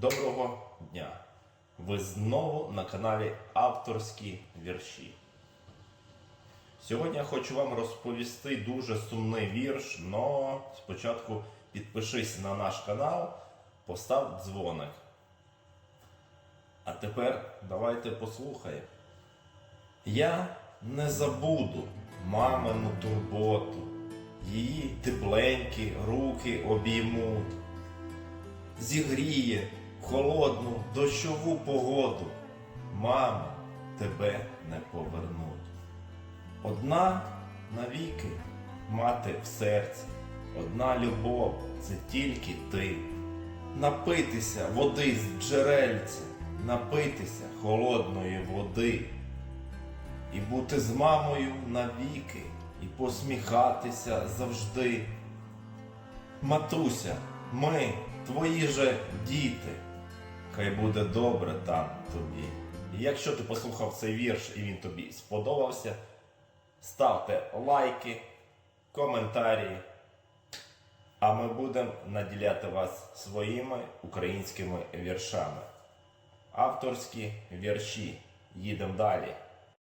Доброго дня! Ви знову на каналі Авторські вірші. Сьогодні я хочу вам розповісти дуже сумний вірш, але спочатку підпишись на наш канал, постав дзвоник. А тепер давайте послухаємо. Я не забуду мамину турботу, її тепленькі руки обіймуть зігріє холодну дощову погоду. Мама, тебе не повернуть. Одна навіки мати в серці, одна любов це тільки ти. Напитися води з джерельця, напитися холодної води, і бути з мамою навіки, і посміхатися завжди. Матуся, ми твої же діти. Хай буде добре там тобі. І якщо ти послухав цей вірш і він тобі сподобався, ставте лайки, коментарі, а ми будемо наділяти вас своїми українськими віршами. Авторські вірші. Їдемо далі.